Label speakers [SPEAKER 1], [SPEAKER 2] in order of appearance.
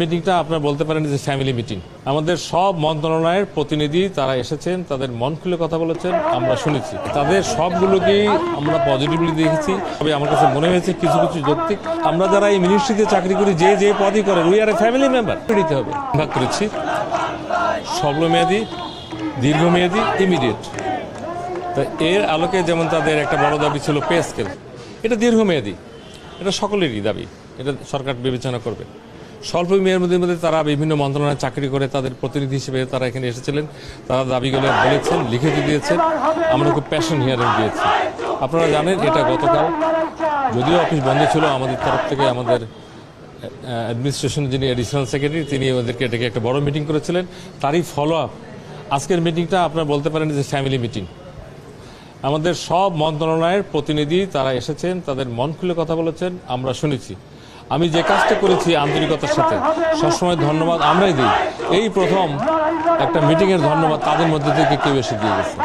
[SPEAKER 1] মিটিংটা আপনারা বলতে পারেন যে ফ্যামিলি মিটিং আমাদের সব মন্ত্রণালয়ের প্রতিনিধি তারা এসেছেন, তাদের মন খুলে কথা বলেছেন, আমরা শুনেছি। তাদের সবগুলোকেই আমরা পজিটিভলি দেখেছি। তবে আমার কাছে মনে হয়েছে কিছু কিছু যৌক্তিক। আমরা যারা এই মিনিস্ট্রিতে চাকরি করি, যে যে পদই করে we are a family member নিতে হবে। ভাগ করেছি। স্বল্পমেয়াদী দীর্ঘমেয়াদী ইমিডিয়েট তা এর আলোকে যেমন তাদের একটা বড় দাবি ছিল পে স্কেল এটা দীর্ঘমেয়াদী। এটা সকলেরই দাবি। এটা সরকার বিবেচনা করবে। স্বল্প মেয়াদের মধ্যে তারা বিভিন্ন মন্ত্রণালয়ে চাকরি করে তাদের প্রতিনিধি হিসেবে তারা এখানে এসেছিলেন। তারা দাবিগুলো বলেছেন, লিখে দিয়েছেন, আমরা খুব প্যাশন হিয়ারিং দিয়েছি। আপনারা জানেন, এটা গতকাল যদিও অফিস বন্ধ ছিল, আমাদের তরফ থেকে আমাদের অ্যাডমিনিস্ট্রেশন যিনি অ্যাডিশনাল সেক্রেটারি তিনি ওদেরকে ডেকে একটা বড় মিটিং করেছিলেন। তারই ফলো আপ আজকের মিটিংটা আপনারা বলতে পারেন যে ফ্যামিলি মিটিং আমাদের সব মন্ত্রণালয়ের প্রতিনিধি তারা এসেছেন, তাদের মন খুলে কথা বলেছেন, আমরা শুনেছি। আমি যে কাজটা করেছি আন্তরিকতার সাথে, সবসময় ধন্যবাদ আমরাই দিই। এই প্রথম একটা মিটিংয়ের ধন্যবাদ তাদের মধ্যে থেকে কেউ এসে দিয়ে গেছে।